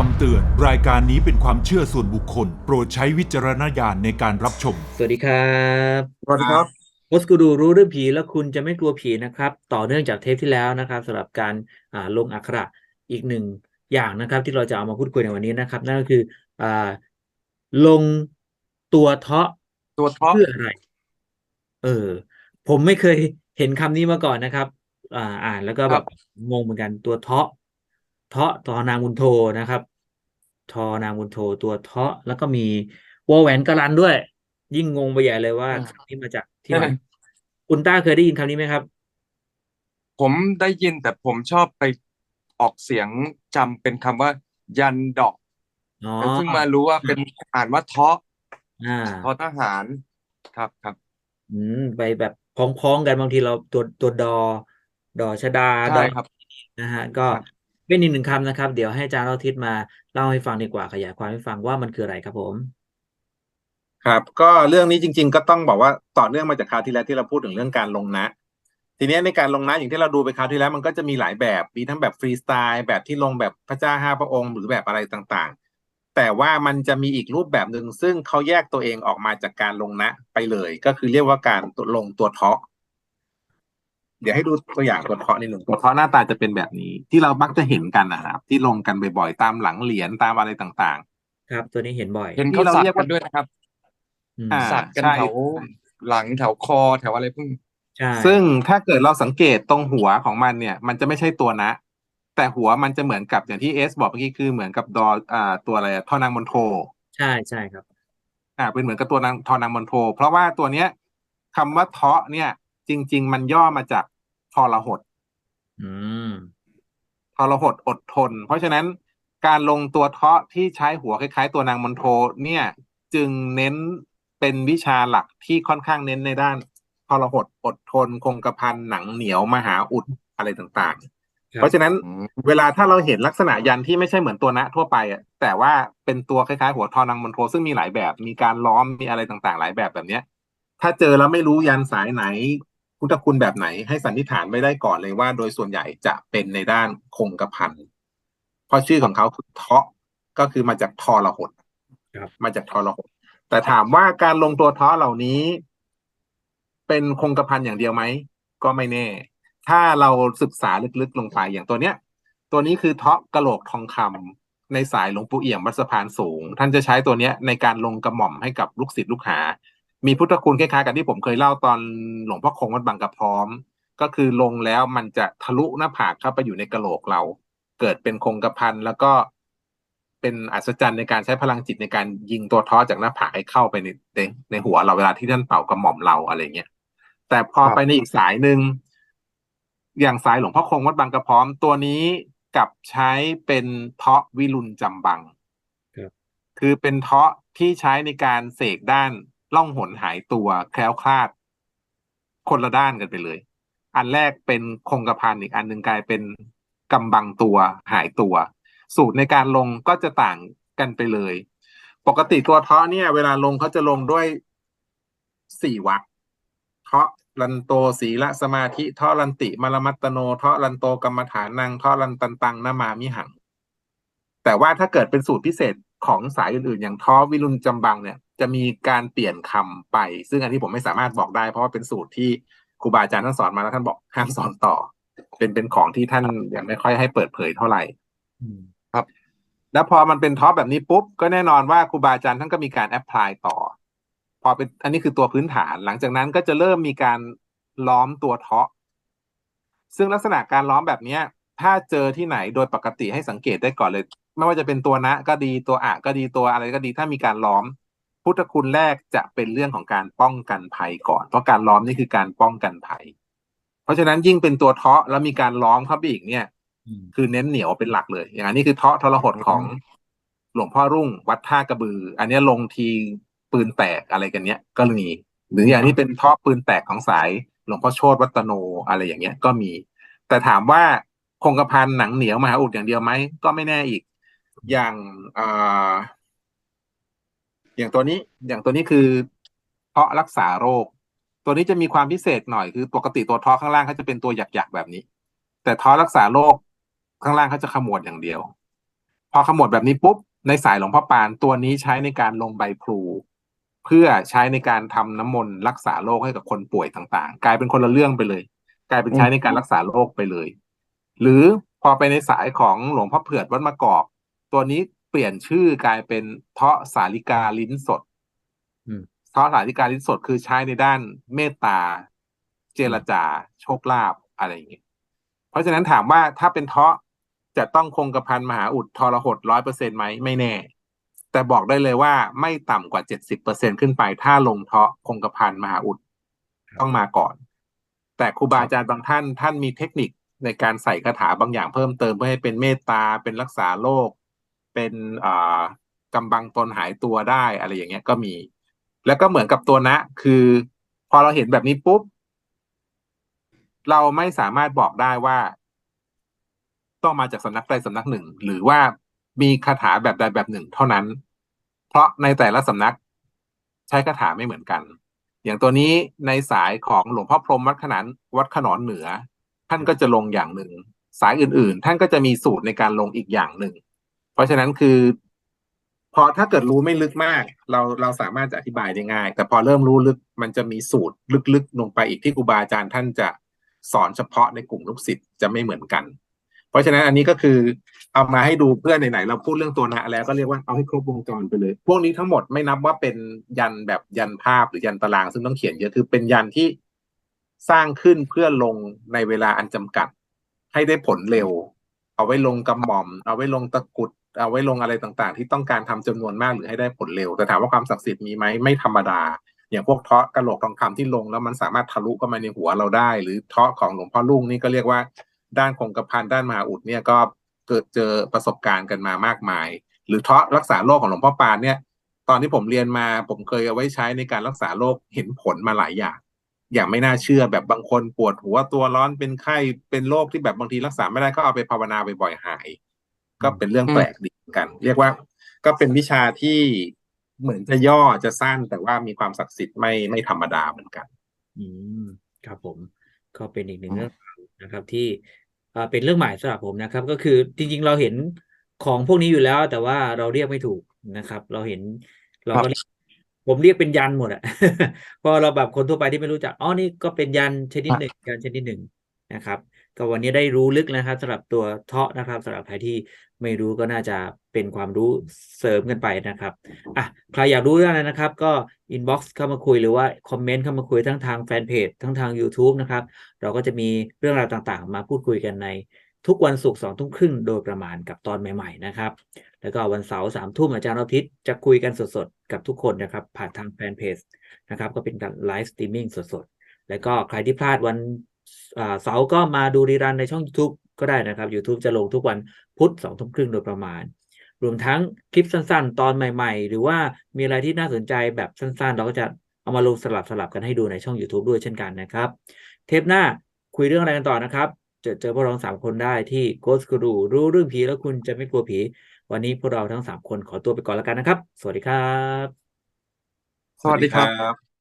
คำเตือน รายการนี้เป็นความเชื่อส่วนบุคคล โปรดใช้วิจารณญาณในการรับชม สวัสดีครับสวัสดีครับโอสกูดูรู้เรื่องผีแล้วคุณจะไม่กลัวผีนะครับ ต่อเนื่องจากเทปที่แล้วนะครับสำหรับการอ่าลงอักขระอีกหนึ่งอย่างนะครับ ที่เราจะเอามาพูดคุยในวันนี้นะครับ นั่นก็คืออ่าลงตัวเทาะตัวท็อปเพื่ออะไร เออ ผมไม่เคยเห็นคำนี้มาก่อนนะครับ อ่า อ่านแล้วก็แบบงงเหมือนกันตัวเทาะ เทาะทอนางมุนโทนะครับ ทอนางมุนโทตัวเทาะแล้วก็มีวอแหวนกะลันด้วย ยิ่งงงไปใหญ่เลยว่าคำนี้มาจากที่ไหนคุณต้าเคยได้ยินคำนี้ไหมครับ ผมได้ยินแต่ผมชอบไปออกเสียงจำเป็นคำว่า ยันดอกอ๋อแล้วเพิ่งมารู้ว่าเป็นอ่านว่าเทาะอ่าทอทหารครับครับอืมไปแบบพ้องๆกันบางทีเราตัวตัวดอ ดอชดาดใช่อครับนะฮะ ก็ครับ เป็นอีกหนึ่งคำนะครับ เดี๋ยวให้อาจารย์เราทิศมาเล่าให้ฟังดีกว่า ขยายความให้ฟังว่ามันคืออะไรครับผม ครับ ก็เรื่องนี้จริง ๆ ก็ต้องบอกว่าต่อเนื่องมาจากคราวที่แล้วที่เราพูดถึงเรื่องการลงนะ ทีนี้ในการลงนะอย่างที่เราดูไปคราวที่แล้ว มันก็จะมีหลายแบบมีทั้งแบบฟรีสไตล์แบบที่ลงแบบพระเจ้าห้าพระองค์ หรือแบบอะไรต่างๆ แต่ว่ามันจะมีอีกรูปแบบหนึ่งซึ่งเขาแยกตัวเองออกมาจากการลงนะไปเลย ก็คือเรียกว่าการลงตัวเทาะ เดี๋ยวให้ดูตัวอย่างตัวเทาะนิดหนึ่งตัวเทาะหน้าตาจะเป็นแบบนี้ ที่เรามักจะเห็นกันนะครับที่ลงกันบ่อยๆตามหลังเหรียญตามอะไรต่างครับ ตัวนี้เห็นบ่อยเห็นที่เขาเราสักเรียกกัว่านด้วยนะครับอืมอ่าสักกันใช่แถวหลังแถวคอแถวอะไรพวกนี้ใช่ซึ่งถ้าเกิดเราสังเกตตรงหัวของมันเนี่ย มันจะไม่ใช่ตัวนะ แต่หัวมันจะเหมือนกับอย่างที่เอสบอกเมื่อกี้คือเหมือนกับดออ่าตัวอะไรอะท่อนางมณโท ใช่ใช่ครับ อ่า เป็นเหมือนกับตัวนางทอนางมณโท เพราะว่าตัวเนี้ยคำว่าเทาะเนี่ย จริง ๆ มันย่อมาจาก ทรหดอืมทรหดอดทน เพราะฉะนั้นการลงตัวเทาะที่ใช้หัวคล้าย ๆ ตัวนางมณโทเนี่ย จึงเน้นเป็นวิชาหลักที่ค่อนข้างเน้นในด้านทรหดอดทน คงกระพันหนังเหนียวมหาอุดอะไรต่างๆครับเพราะฉะนั้นอืมเวลาถ้าเราเห็นลักษณะยันที่ไม่ใช่เหมือนตัวนะทั่วไปอะแต่ว่าเป็นตัวคล้ายๆ หัวทอนังมณโทซึ่งมีหลายแบบ มีการล้อมมีอะไรต่างๆ หลายแบบแบบเนี้ย ถ้าเจอแล้วไม่รู้ยันสายไหน พุทธคุณแบบไหนให้สันนิษฐานไม่ได้ก่อนเลยว่า โดยส่วนใหญ่จะเป็นในด้านคงกระพันเพราะชื่อของเขาคือเทาะก็คือมาจากทอระหดครับมาจากทอระหดแต่ถามว่าการลงตัวเทาะเหล่านี้ เป็นคงกระพันอย่างเดียวไหมก็ไม่แน่ ถ้าเราศึกษาลึกๆลงไปอย่างตัวเนี้ย ตัวนี้คือเทาะกะโหลกทองคำในสายหลวงปู่เอี่ยมวัดสะพานสูง ท่านจะใช้ตัวเนี้ยในการลงกระหม่อมให้กับลูกศิษย์ลูกหา มีพุทธคุณคล้ายๆกับที่ผมเคยเล่าตอนหลวงพ่อคงวัดบางกระพร้อม ก็คือลงแล้วมันจะทะลุหน้าผากเข้าไปอยู่ในกะโหลกเรา เกิดเป็นคงกระพันแล้วก็เป็นอัศจรรย์ในการใช้พลังจิตในการยิงตัวเท้อจากหน้าผากให้เข้าไปในในในหัวเราเวลาที่ท่านเป่ากระหม่อมเราอะไรเงี้ยแต่พอไปในอีกสายหนึ่งอย่างสายหลวงพ่อคงวัดบางกระพร้อมตัวนี้กลับใช้เป็นเทาะวิรุณจำบังครับคือเป็นเทาะที่ใช้ในการเสกด้าน ล่องหนหายตัวแคล้วคลาด คนละด้านกันไปเลย อันแรกเป็นคงกระพันอีกอันหนึ่งกลายเป็นกำบังตัวหายตัว สูตรในการลงก็จะต่างกันไปเลย ปกติตัวเทาะเนี่ย เวลาลงเขาจะลงด้วยสี่วรรคเทาะลันโตศีละสมาธิเทาะลันติมรมัตตโนเทาะลันโตกรรมฐานังเทาะลันตันตังนามามิหัง แต่ว่าถ้าเกิดเป็นสูตรพิเศษ ของสายอื่นๆ อย่างท้อวิรุณจำบังเนี่ยจะมีการเปลี่ยนคำไป ซึ่งอันนี้ผมไม่สามารถบอกได้ เพราะว่าเป็นสูตรที่ครูบาอาจารย์ท่านสอนมาแล้วท่านบอกห้ามสอนต่อ เป็นเป็นของที่ท่านยังไม่ค่อยให้เปิดเผยเท่าไหร่อืมแล้วพอมันเป็นท็อปแบบนี้ปุ๊บก็แน่นอนว่าครูบาอาจารย์ท่านก็มีการแอพพลายต่อ พอเป็นอันนี้คือตัวพื้นฐาน หลังจากนั้นก็จะเริ่มมีการล้อมตัวเทาะซึ่งลักษณะการล้อมแบบเนี้ย ถ้าเจอที่ไหนโดยปกติให้สังเกตได้ก่อนเลย ไม่ว่าจะเป็นตัวนะก็ดีตัวอะก็ดีตัวอะไรก็ดีถ้ามีการล้อม พุทธคุณแรกจะเป็นเรื่องของการป้องกันภัยก่อน เพราะการล้อมนี่คือการป้องกันภัย เพราะฉะนั้นยิ่งเป็นตัวเทาะแล้วมีการล้อมเข้าไปอีกเนี่ยอืมคือเน้นเหนียวเป็นหลักเลย อย่างอันนี้คือเทาะทรหดของหลวงพ่อรุ่งวัดท่ากระบือ อันเนี้ยลงทีปืนแตกอะไรกันเนี้ยก็มีหรืออย่างนี้เป็นเทาะปืนแตกของสายหลวงพ่อโชตวัตโนอะไรอย่างเงี้ยก็มี แต่ถามว่าคงกระพันหนังเหนียวมหาอุดอย่างเดียวไหมก็ไม่แน่อีก อย่างอ่าอย่างตัวนี้อย่างตัวนี้คือเทาะรักษาโรค ตัวนี้จะมีความพิเศษหน่อยคือปกติตัวเทาะข้างล่างเขาจะเป็นตัวหยักๆแบบนี้ แต่เทาะรักษาโรคข้างล่างเขาจะขมวดอย่างเดียวพพอขมวดแบบนี้ปุ๊บในสายหลวงพ่อปานตัวนี้ใช้ในการลงใบพลูเพื่อใช้ในการทำน้ำมนต์รักษาโรคให้กับคนป่วยต่างๆ กลายเป็นคนละเรื่องไปเลย กลายเป็นใช้ในการรักษาโรคไปเลย หรือพอไปในสายของหลวงพ่อเผือดวัดมะกอก ตัวนี้เปลี่ยนชื่อกลายเป็นเทาะสาลิกาลิ้นสดอืมเทาะสาลิกาลิ้นสดคือใช้ในด้านเมตตา เจรจา โชคลาภอะไรอย่างเงี้ยเพราะฉะนั้นถามว่าถ้าเป็นเทาะจะต้องคงกระพันมหาอุดทรหดร้อยเปอร์เซ็นไหมไม่แน่ แต่บอกได้เลยว่าไม่ต่ำกว่าเจ็ดสิบเปอร์เซ็นขึ้นไป ถ้าลงเทาะคงกระพันมหาอุดต้องมาก่อน แต่ครูบาอาจารย์บางท่านท่านมีเทคนิคในการใส่คาถาบางอย่างเพิ่มเติมเพื่อให้เป็นเมตตาเป็นรักษาโรค เป็นอ่ากำบังตนหายตัวได้อะไรอย่างเงี้ยก็มี แล้วก็เหมือนกับตัวนะ คือ พอเราเห็นแบบนี้ปุ๊บ เราไม่สามารถบอกได้ว่า ต้องมาจากสำนักใดสำนักหนึ่ง หรือว่ามีคาถาแบบใดแบบหนึ่ง เท่านั้น เพราะในแต่ละสำนักใช้คาถาไม่เหมือนกัน อย่างตัวนี้ในสายของหลวงพ่อพรหมวัดขนานวัดขนอนเหนือ ท่านก็จะลงอย่างหนึ่ง สายอื่นๆ ท่านก็จะมีสูตรในการลงอีกอย่างหนึ่ง เพราะฉะนั้นคือ พอถ้าเกิดรู้ไม่ลึกมาก เราเราสามารถจะอธิบายได้ง่าย แต่พอเริ่มรู้ลึกมันจะมีสูตรลึกๆลงไปอีกที่ครูบาอาจารย์ท่านจะสอนเฉพาะในกลุ่มลูกศิษย์จะไม่เหมือนกัน เพราะฉะนั้นอันนี้ก็คือเอามาให้ดูเพื่อไหนๆเราพูดเรื่องตัวนะแล้วก็เรียกว่าเอาให้ครบวงจรไปเลย พวกนี้ทั้งหมดไม่นับว่าเป็นยันแบบยันภาพหรือยันตาราง ซึ่งต้องเขียนเยอะคือเป็นยันที่สร้างขึ้นเพื่อลงในเวลาอันจำกัด ให้ได้ผลเร็ว เอาไว้ลงกำหม่อม เอาไว้ลงตะกุด เอาไว้ลงอะไรต่างๆ ที่ต้องการทำจำนวนมากหรือให้ได้ผลเร็ว แต่ถามว่าความศักดิ์สิทธิ์มีไหมไม่ธรรมดา อย่างพวกเทาะกระโหลกทองคำที่ลงแล้วมันสามารถทะลุเข้ามาในหัวเราได้ หรือเทาะของหลวงพ่อลุงนี่ก็เรียกว่า ด้านคงกระพันด้านมหาอุดเนี่ยก็เกิดเจอประสบการณ์กันมามากมาย หรือเทาะรักษาโรคของหลวงพ่อปานเนี่ยตอนที่ผมเรียนมาผมเคยเอาไว้ใช้ในการรักษาโรคเห็นผลมาหลายอย่าง อย่างไม่น่าเชื่อแบบบางคนปวดหัวตัวร้อนเป็นไข้เป็นโรคที่แบบบางทีรักษาไม่ได้ก็เอาไปภาวนาบ่อยๆหาย ก็เป็นเรื่องแปลกดีเหมือนกัน เรียกว่าก็เป็นวิชาที่เหมือนจะย่อจะสั้นแต่ว่ามีความศักดิ์สิทธิ์ไม่ไม่ธรรมดาเหมือนกัน อืมครับผม ก็เป็นอีกหนึ่งเรื่องราวนะครับ ที่เอ่อเป็นเรื่องใหม่สำหรับผมนะครับ ก็คือจริง ๆ เราเห็นของพวกนี้อยู่แล้ว แต่ว่าเราเรียกไม่ถูกนะครับ เราเห็นเราก็เรียกผมเรียกเป็นยันหมดอะเพราะเราแบบคนทั่วไปที่ไม่รู้จักอ๋อนี่ก็เป็นยันชนิดหนึ่งยันชนิดหนึ่งนะครับ ก็วันนี้ได้รู้ลึกนะครับสำหรับตัวเทาะนะครับสำหรับใครที่ไม่รู้ก็น่าจะเป็นความรู้เสริมกันไปนะครับอะใครอยากรู้เรื่องอะไรนะครับ ก็อินบ็อกซ์เข้ามาคุยหรือว่าคอมเมนต์เข้ามาคุยทั้งทางแฟนเพจทั้งทาง YouTube นะครับ เราก็จะมีเรื่องราวต่างๆ มาพูดคุยกันในทุกวันศุกร์สองทุ่มครึ่งโดยประมาณกับตอนใหม่ ๆ นะครับ แล้วก็วันเสาร์สามทุ่มอาจารย์อาทิตย์จะคุยกันสดๆ กับทุกคนนะครับ ผ่านทางแฟนเพจนะครับ ก็เป็นการไลฟ์สตรีมมิ่งสดๆ แล้วก็ใครที่พลาดวัน เสาร์ก็มาดูรีรันในช่อง YouTube ก็ได้นะครับ YouTube จะลงทุกวันพุธสองทุ่มครึ่งโดยประมาณ รวมทั้งคลิปสั้น ๆ ตอนใหม่ ๆ หรือว่ามีอะไรที่น่าสนใจแบบสั้น ๆ เราก็จะเอามาลงสลับสลับกันให้ดูในช่อง YouTube ด้วยเช่นกันนะครับ เทปหน้าคุยเรื่องอะไรกันต่อนะครับ เจอเจอพวกเราสามคนได้ที่ Ghost Guru รู้เรื่องผีแล้วคุณจะไม่กลัวผี วันนี้พวกเราทั้งสามคนขอตัวไปก่อนแล้วกันนะครับ สวัสดีครับ สวัสดีครับ